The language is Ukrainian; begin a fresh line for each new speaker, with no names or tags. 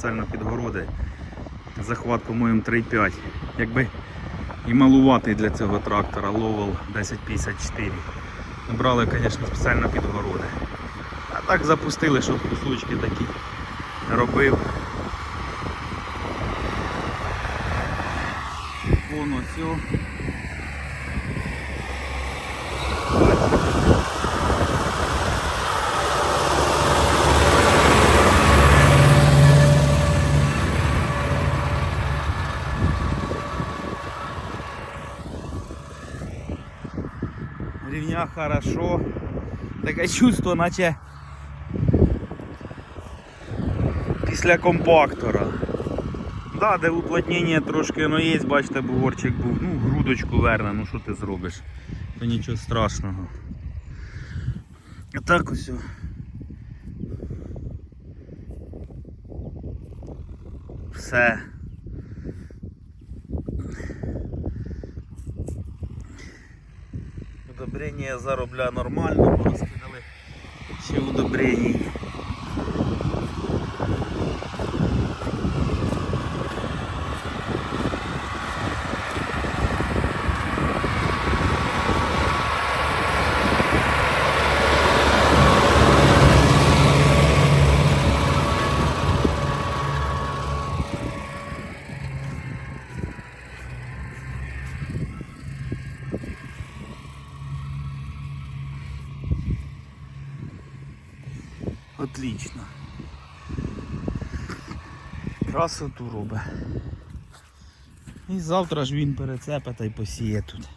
спеціально під городи. Захват, по-моєму, 3,5. Якби і малуватий для цього трактора Lowell 1054. Брали, звісно, спеціально під городи. А так запустили, щоб кусочки такі робив. Воно все. Рівня хорошо. Таке чувство, наче після компактора. Да, де уплотнення трошки ну, є, бачите, бугорчик був. Ну, грудочку верне, ну що ти зробиш? То нічого страшного. А так ось. Все. Удобрення заробляє нормально, бо розкидали ще удобрень. Отлично. Красоту робить. І завтра ж він перецепе та й посіє тут.